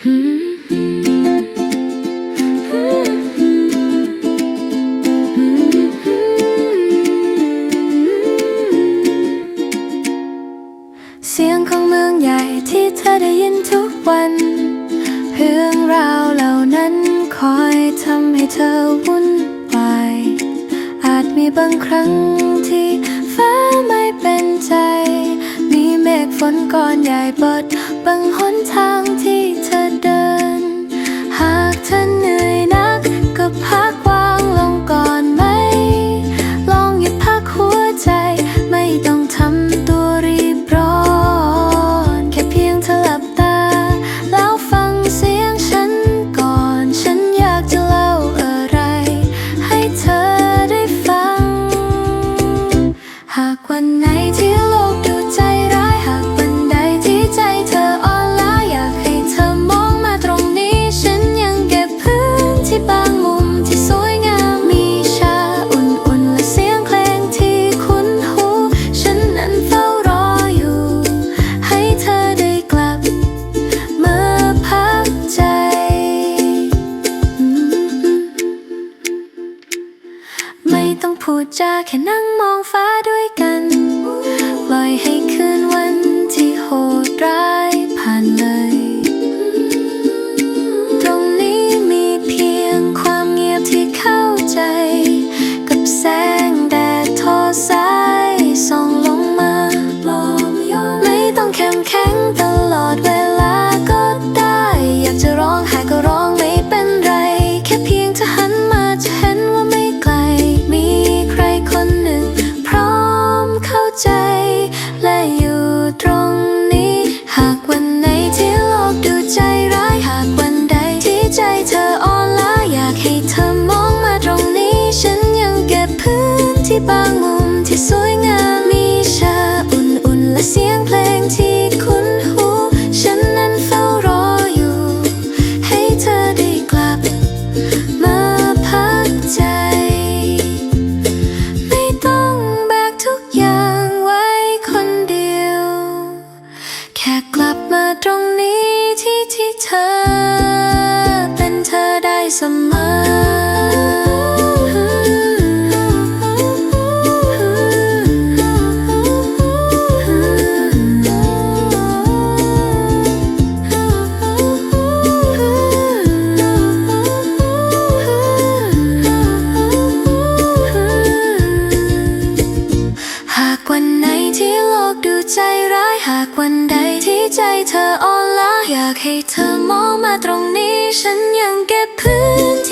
เสียงของเมืองใหญ่ที่เธอได้ยินทุกวันเรื่อราวนั้นคอยทำให้เธอวุ่นวาอาจมีบางครั้งที่ฟ้าไม่เป็นใจ มีเมฆฝนก้อนใหญ่บด พูดจาแค่นั่งมองฟ้าด้วยกัน ที่บางมุมที่สวยงาม มีชาอุ่นๆ และเสียงเพลงที่คุ้นหู ฉันนั้นเฝ้ารออยู่ ให้เธอได้กลับ มาพักใจ ไม่ต้องแบกทุกอย่างไว้คนเดียว แค่กลับมาตรงนี้ที่ที่เธอ เป็นเธอได้เสมอ หากวันใดที่ใจเธออ่อนล้าอยากให้เธอมองมาตรงนี้ ฉันยังเก็บพื้น